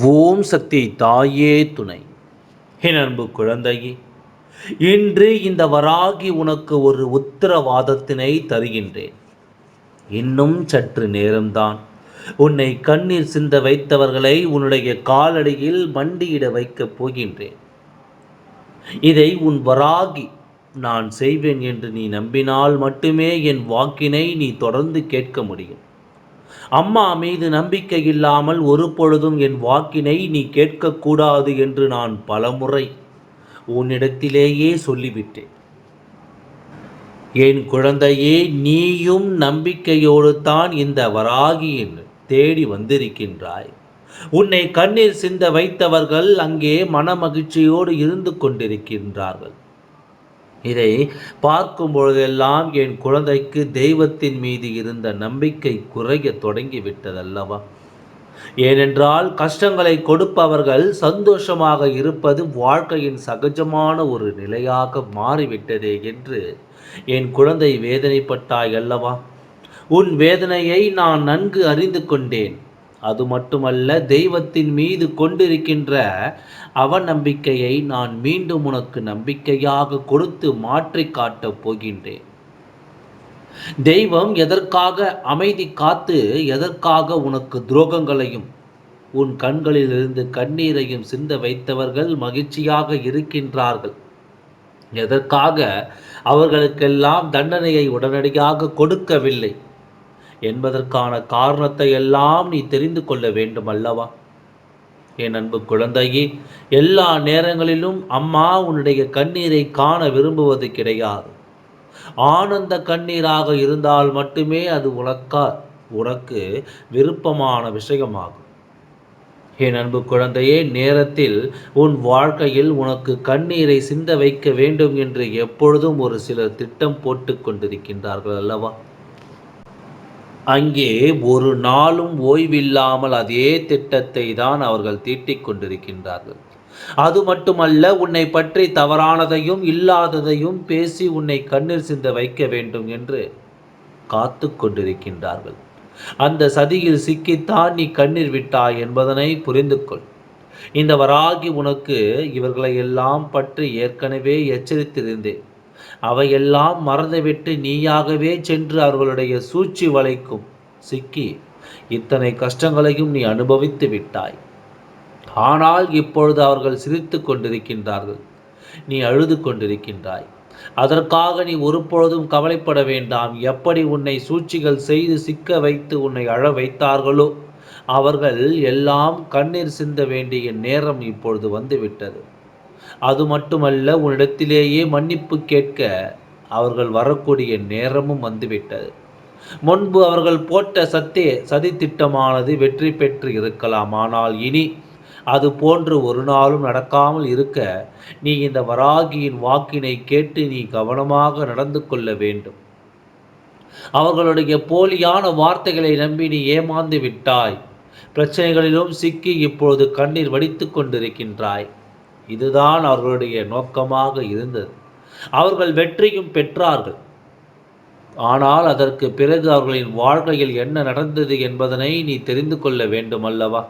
ஓம் சக்தி தாயே துணை. என் அன்பு குழந்தையே இன்று இந்த வராகி உனக்கு ஒரு உத்தரவாதத்தினை தருகின்றேன். இன்னும் சற்று நேரம்தான். உன்னை கண்ணீர் சிந்த வைத்தவர்களை உன்னுடைய காலடியில் மண்டியிட வைக்கப் போகின்றேன். இதை உன் வராகி நான் செய்வேன் என்று நீ நம்பினால் மட்டுமே என் வாக்கினை நீ தொடர்ந்து கேட்க முடியும். அம்மா மீது நம்பிக்கை இல்லாமல் ஒரு பொழுதும் என் வாக்கினை நீ கேட்கக்கூடாது என்று நான் பலமுறை உன்னிடத்திலேயே சொல்லிவிட்டேன். என் குழந்தையே நீயும் நம்பிக்கையோடு தான் இந்த வராகியின் தேடி வந்திருக்கின்றாய். உன்னை கண்ணீர் சிந்த வைத்தவர்கள் அங்கே மனமகிழ்ச்சியோடு இருந்து கொண்டிருக்கின்றார்கள். இதை பார்க்கும் பொழுதெல்லாம் என் குழந்தைக்கு தெய்வத்தின் மீது இருந்த நம்பிக்கை குறைய தொடங்கிவிட்டதல்லவா? ஏனென்றால் கஷ்டங்களை கொடுப்பவர்கள் சந்தோஷமாக இருப்பது வாழ்க்கையின் சகஜமான ஒரு நிலையாக மாறிவிட்டதே என்று என் குழந்தை வேதனைப்பட்டாய் அல்லவா? உன் வேதனையை நான் நன்கு அறிந்து கொண்டேன். அது மட்டுமல்ல தெய்வத்தின் மீது கொண்டிருக்கின்ற அவநம்பிக்கையை நான் மீண்டும் உனக்கு நம்பிக்கையாக கொடுத்து மாற்றி காட்டப் போகின்றேன். தெய்வம் எதற்காக அமைதி காத்து எதற்காக உனக்கு துரோகங்களையும் உன் கண்களிலிருந்து கண்ணீரையும் சிந்த வைத்தவர்கள் மகிழ்ச்சியாக இருக்கின்றார்கள். எதற்காக அவர்களுக்கெல்லாம் தண்டனையை உடனடியாக கொடுக்கவில்லை? என்பதற்கான காரணத்தை எல்லாம் நீ தெரிந்து கொள்ள வேண்டும் அல்லவா? என் அன்பு குழந்தையே எல்லா நேரங்களிலும் அம்மா உன்னுடைய கண்ணீரை காண விரும்புவது கிடையாது. ஆனந்த கண்ணீராக இருந்தால் மட்டுமே அது உனக்கா உனக்கு விருப்பமான விஷயமாகும். என் அன்பு குழந்தையே நேரத்தில் உன் வாழ்க்கையில் உனக்கு கண்ணீரை சிந்த வைக்க வேண்டும் என்று எப்பொழுதும் ஒரு சிலர் திட்டம் போட்டு கொண்டிருக்கின்றார்கள் அல்லவா? அங்கே ஒரு நாளும் ஓய்வில்லாமல் அதே திட்டத்தை தான் அவர்கள் தீட்டிக் கொண்டிருக்கின்றார்கள். அது மட்டுமல்ல உன்னை பற்றி தவறானதையும் இல்லாததையும் பேசி உன்னை கண்ணீர் சிந்த வைக்க வேண்டும் என்று காத்து கொண்டிருக்கின்றார்கள். அந்த சதியில் சிக்கித்தான் நீ கண்ணீர் விட்டாய் என்பதனை புரிந்து கொள். இந்த வராகி உனக்கு இவர்களை எல்லாம் பற்றி ஏற்கனவே எச்சரித்திருந்தேன். அவையெல்லாம் மறந்துவிட்டு நீயாகவே சென்று அவர்களுடைய சூழ்ச்சி வலைக்கும் சிக்கி இத்தனை கஷ்டங்களையும் நீ அனுபவித்து விட்டாய். ஆனால் இப்பொழுது அவர்கள் சிரித்து கொண்டிருக்கின்றார்கள். நீ அழுது கொண்டிருக்கின்றாய். அதற்காக நீ ஒருபொழுதும் கவலைப்பட வேண்டாம். எப்படி உன்னை சூழ்ச்சிகள் செய்து சிக்க வைத்து உன்னை அழ வைத்தார்களோ? அவர்கள் எல்லாம் கண்ணீர் சிந்த வேண்டிய நேரம் இப்பொழுது வந்துவிட்டது. அது மட்டுமல்ல உன்னிடத்திலேயே மன்னிப்பு கேட்க அவர்கள் வரக்கூடிய நேரமும் வந்துவிட்டது. முன்பு அவர்கள் போட்ட சத்தே சதி திட்டமானது வெற்றி பெற்று இருக்கலாம். ஆனால் இனி அது போன்று ஒரு நாளும் நடக்காமல் இருக்க நீ இந்த வராகியின் வாக்கினை கேட்டு நீ கவனமாக நடந்து கொள்ள வேண்டும். அவர்களுடைய போலியான வார்த்தைகளை நம்பி நீ ஏமாந்து விட்டாய். பிரச்சனைகளிலும் சிக்கி இப்பொழுது கண்ணீர் வடித்து கொண்டிருக்கின்றாய். இதுதான் அவர்களுடைய நோக்கமாக இருந்தது. அவர்கள் வெற்றியும் பெற்றார்கள். ஆனால் அதற்கு பிறகு அவர்களின் வாழ்க்கையில் என்ன நடந்தது என்பதனை நீ தெரிந்து கொள்ள வேண்டும் அல்லவா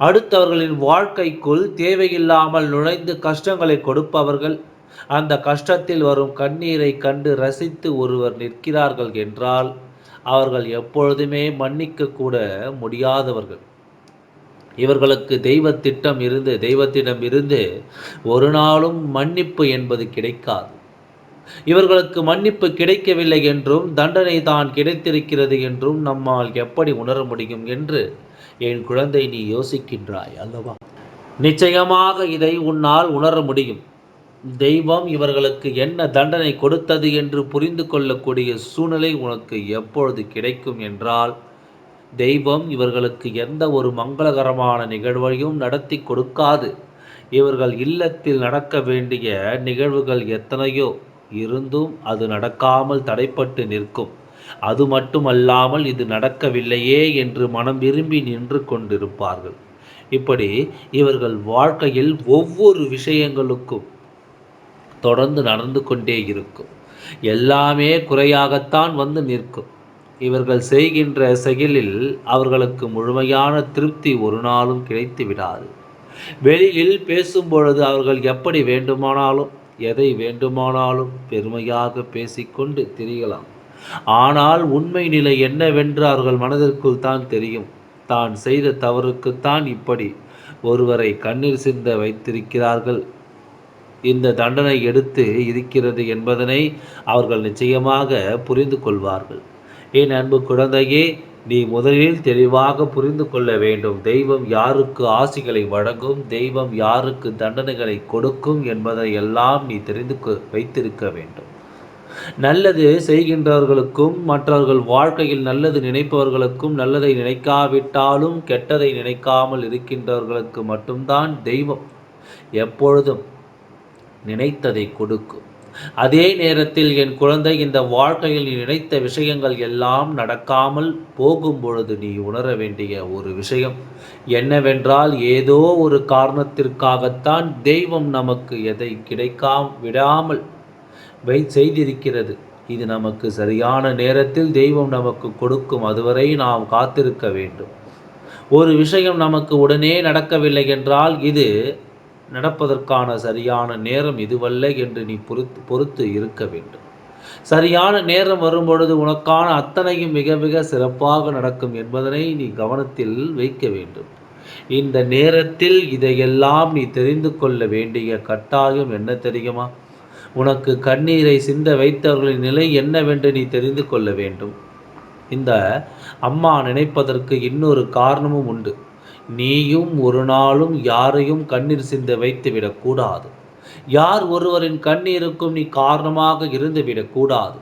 அடுத்தவர்களின் வாழ்க்கைக்குள் தேவையில்லாமல் நுழைந்து கஷ்டங்களை கொடுப்பவர்கள் அந்த கஷ்டத்தில் வரும் கண்ணீரை கண்டு ரசித்து ஒருவர் நிற்கிறார்கள் என்றால் அவர்கள் எப்பொழுதுமே மன்னிக்க கூட முடியாதவர்கள். இவர்களுக்கு தெய்வ திட்டம் இருந்து தெய்வத்திடம் இருந்து ஒரு நாளும் மன்னிப்பு என்பது கிடைக்காது. இவர்களுக்கு மன்னிப்பு கிடைக்கவில்லை என்றும் தண்டனை தான் கிடைத்திருக்கிறது என்றும் நம்மால் எப்படி உணர முடியும் என்று என் குழந்தை நீ யோசிக்கின்றாய் அல்லவா? நிச்சயமாக இதை உன்னால் உணர முடியும். தெய்வம் இவர்களுக்கு என்ன தண்டனை கொடுத்தது என்று புரிந்து கொள்ளக்கூடிய சூழ்நிலை உனக்கு எப்பொழுது கிடைக்கும் என்றால் தெய்வம் இவர்களுக்கு எந்த ஒரு மங்களகரமான நிகழ்வையும் நடத்தி கொடுக்காது. இவர்கள் இல்லத்தில் நடக்க வேண்டிய நிகழ்வுகள் எத்தனையோ. இருந்தும் அது நடக்காமல் தடைப்பட்டு நிற்கும். அது மட்டுமல்லாமல் இது நடக்கவில்லையே என்று மனம் விரும்பி நின்று கொண்டிருப்பார்கள். இப்படி இவர்கள் வாழ்க்கையில் ஒவ்வொரு விஷயங்களுக்கும் தொடர்ந்து நடந்து கொண்டே இருக்கும். எல்லாமே குறையாகத்தான் வந்து நிற்கும். இவர்கள் செய்கின்ற செயலில் அவர்களுக்கு முழுமையான திருப்தி ஒரு நாளும் கிடைத்து விடாது. வெளியில் பேசும்பொழுது அவர்கள் எப்படி வேண்டுமானாலும் எதை வேண்டுமானாலும் பெருமையாக பேசிக்கொண்டு திரியலாம் ஆனால் உண்மை நிலை என்னவென்று அவர்கள் மனதிற்குள் தான் தெரியும். தான் செய்த தவறுக்குத்தான் இப்படி ஒருவரை கண்ணீர் சிந்த வைத்திருக்கிறார்கள். இந்த தண்டனை எடுத்து இருக்கிறது என்பதனை அவர்கள் நிச்சயமாக புரிந்து கொள்வார்கள். என் அன்பு குழந்தையே நீ முதலில் தெளிவாக புரிந்து கொள்ள வேண்டும். தெய்வம் யாருக்கு ஆசிகளை வழங்கும் தெய்வம் யாருக்கு தண்டனைகளை கொடுக்கும் என்பதை எல்லாம் நீ தெரிந்து வைத்திருக்க வேண்டும். நல்லது செய்கின்றவர்களுக்கும் மற்றவர்கள் வாழ்க்கையில் நல்லது நினைப்பவர்களுக்கும் நல்லதை நினைக்காவிட்டாலும் கெட்டதை நினைக்காமல் இருக்கின்றவர்களுக்கு மட்டும்தான் தெய்வம் எப்பொழுதும் நினைத்ததை கொடுக்கும். அதே நேரத்தில் என் குழந்தை இந்த வாழ்க்கையில் நீ நினைத்த விஷயங்கள் எல்லாம் நடக்காமல் போகும் பொழுது நீ உணர வேண்டிய ஒரு விஷயம் என்னவென்றால் ஏதோ ஒரு காரணத்திற்காகத்தான் தெய்வம் நமக்கு எதை கிடைக்காம விடாமல் வை செய்திருக்கிறது. இது நமக்கு சரியான நேரத்தில் தெய்வம் நமக்கு கொடுக்கும். அதுவரை நாம் காத்திருக்க வேண்டும். ஒரு விஷயம் நமக்கு உடனே நடக்கவில்லை என்றால் இது நடப்பதற்கான சரியான நேரம் இதுவல்ல என்று நீ பொறுத்து பொறுத்து இருக்க வேண்டும். சரியான நேரம் வரும்பொழுது உனக்கான அத்தனையும் மிக மிக சிறப்பாக நடக்கும் என்பதனை நீ கவனத்தில் வைக்க வேண்டும். இந்த நேரத்தில் இதையெல்லாம் நீ தெரிந்து கொள்ள வேண்டிய கட்டாயம் என்ன தெரியுமா? உனக்கு கண்ணீரை சிந்த வைத்தவர்களின் நிலை என்னவென்று நீ தெரிந்து கொள்ள வேண்டும். இந்த அம்மா நினைப்பதற்கு இன்னொரு காரணமும் உண்டு. நீயும் ஒரு நாளும் யாரையும் கண்ணீர் சிந்த வைத்துவிடக்கூடாது யார் ஒருவரின் கண்ணீருக்கும் நீ காரணமாக இருந்துவிடக்கூடாது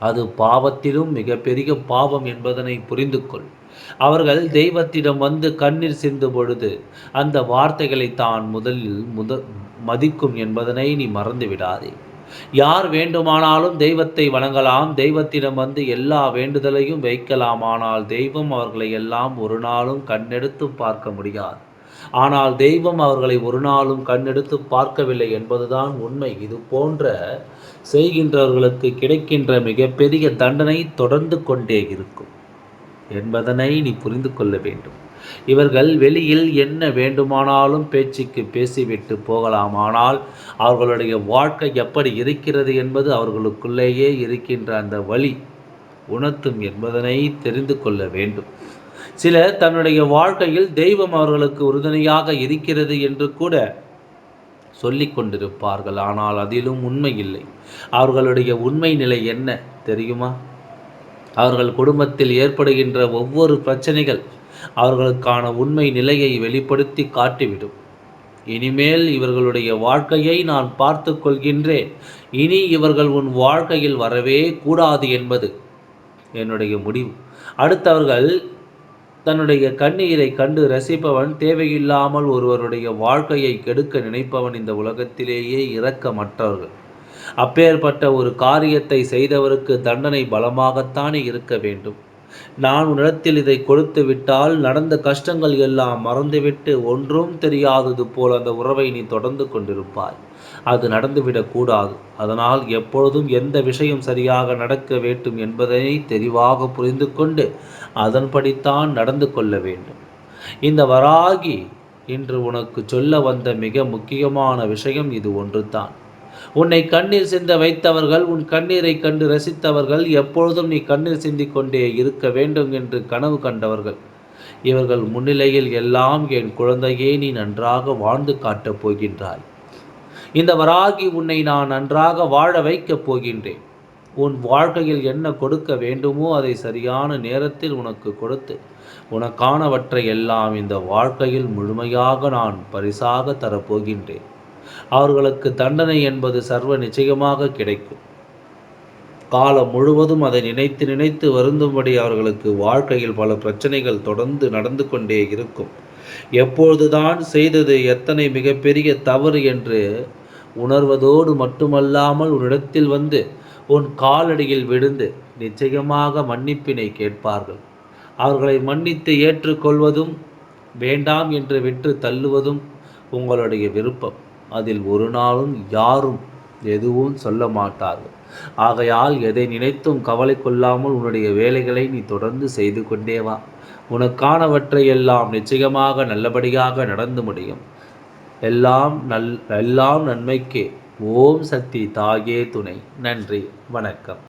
அது பாவத்திலும் மிகப்பெரிய பாவம் என்பதனை புரிந்து கொள் அவர்கள் தெய்வத்திடம் வந்து கண்ணீர் சிந்து பொழுது அந்த வார்த்தைகளை தான் முதலில் முத மதிக்கும் என்பதனை நீ மறந்து விடாதே. யார் வேண்டுமானாலும் தெய்வத்தை வணங்கலாம். தெய்வத்திடம் வந்து எல்லா வேண்டுதலையும் வைக்கலாம். ஆனால் தெய்வம் அவர்களை எல்லாம் ஒரு நாளும் கண்ணெடுத்து பார்க்க முடியாது. ஆனால் தெய்வம் அவர்களை ஒரு நாளும் கண்ணெடுத்து பார்க்கவில்லை என்பதுதான் உண்மை. இது போன்ற செய்கின்றவர்களுக்கு கிடைக்கின்ற மிகப்பெரிய தண்டனை தொடர்ந்து கொண்டே இருக்கும். என்பதனை நீ புரிந்து கொள்ள வேண்டும். இவர்கள் வெளியில் என்ன வேண்டுமானாலும் பேச்சுக்கு பேசிவிட்டு போகலாமானால் அவர்களுடைய வாழ்க்கை எப்படி இருக்கிறது என்பது அவர்களுக்குள்ளேயே இருக்கின்ற அந்த வழி உணர்த்தும் என்பதனை தெரிந்து கொள்ள வேண்டும். சிலர் தன்னுடைய வாழ்க்கையில் தெய்வம் அவர்களுக்கு உறுதுணையாக இருக்கிறது என்று கூட சொல்லிக் கொண்டிருப்பார்கள். ஆனால் அதிலும் உண்மை இல்லை. அவர்களுடைய உண்மை நிலை என்ன தெரியுமா? அவர்கள் குடும்பத்தில் ஏற்படுகின்ற ஒவ்வொரு பிரச்சனைகள் அவர்களுக்கான உண்மை நிலையை வெளிப்படுத்தி காட்டிவிடும். இனிமேல் இவர்களுடைய வாழ்க்கையை நான் பார்த்து கொள்கின்றேன். இனி இவர்கள் உன் வாழ்க்கையில் வரவே கூடாது என்பது என்னுடைய முடிவு. அடுத்தவர்கள் தன்னுடைய கண்ணீரை கண்டு ரசிப்பவன் தேவையில்லாமல் ஒருவருடைய வாழ்க்கையை கெடுக்க நினைப்பவன் இந்த உலகத்திலேயே இரக்கமற்றவர்கள். அப்பேற்பட்ட ஒரு காரியத்தை செய்தவருக்கு தண்டனை பலமாகத்தானே இருக்க வேண்டும். நான் உன்னிடத்தில் இதை கொடுத்து விட்டால் நடந்த கஷ்டங்கள் எல்லாம் மறந்துவிட்டு ஒன்றும் தெரியாதது போல் அந்த உறவை நீ தொடர்ந்து கொண்டிருப்பாய். அது நடந்துவிடக்கூடாது அதனால் எப்பொழுதும் எந்த விஷயம் சரியாக நடக்க வேண்டும் என்பதை தெளிவாக புரிந்து கொண்டு அதன்படித்தான் நடந்து கொள்ள வேண்டும். இந்த வராகி இன்று உனக்கு சொல்ல வந்த மிக முக்கியமான விஷயம் இது ஒன்றுதான். உன்னை கண்ணீர் சிந்த வைத்தவர்கள் உன் கண்ணீரை கண்டு ரசித்தவர்கள் எப்பொழுதும் நீ கண்ணீர் சிந்திக்கொண்டே இருக்க வேண்டும் என்று கனவு கண்டவர்கள். இவர்கள் முன்னிலையில் எல்லாம் என் குழந்தையே நீ நன்றாக வாழ்ந்து காட்டப் போகின்றாய். இந்த வராகி உன்னை நான் நன்றாக வாழ வைக்கப் போகின்றேன். உன் வாழ்க்கையில் என்ன கொடுக்க வேண்டுமோ அதை சரியான நேரத்தில் உனக்கு கொடுத்து உனக்கானவற்றை எல்லாம் இந்த வாழ்க்கையில் முழுமையாக நான் பரிசாக தரப்போகின்றேன் அவர்களுக்கு தண்டனை என்பது சர்வ நிச்சயமாக கிடைக்கும். காலம் முழுவதும் அதை நினைத்து நினைத்து வருந்தும்படி அவர்களுக்கு வாழ்க்கையில் பல பிரச்சனைகள் தொடர்ந்து நடந்து கொண்டே இருக்கும். எப்பொழுதுதான் செய்தது எத்தனை மிகப்பெரிய தவறு என்று உணர்வதோடு மட்டுமல்லாமல் உன்னிடத்தில் வந்து உன் காலடியில் விழுந்து நிச்சயமாக மன்னிப்பினை கேட்பார்கள். அவர்களை மன்னித்து ஏற்றுக்கொள்வதும் வேண்டாம் என்று விட்டு தள்ளுவதும் உங்களுடைய விருப்பம். அதில் ஒரு நாளும் யாரும் எதுவும் சொல்ல மாட்டார்கள். ஆகையால் எதை நினைத்தும் கவலை கொள்ளாமல் உன்னுடைய வேலைகளை நீ தொடர்ந்து செய்து கொண்டே வா. உனக்கானவற்றை எல்லாம் நிச்சயமாக நல்லபடியாக நடந்து முடியும். எல்லாம் நல் எல்லாம் நன்மைக்கே. ஓம் சக்தி தாயே துணை. நன்றி. வணக்கம்.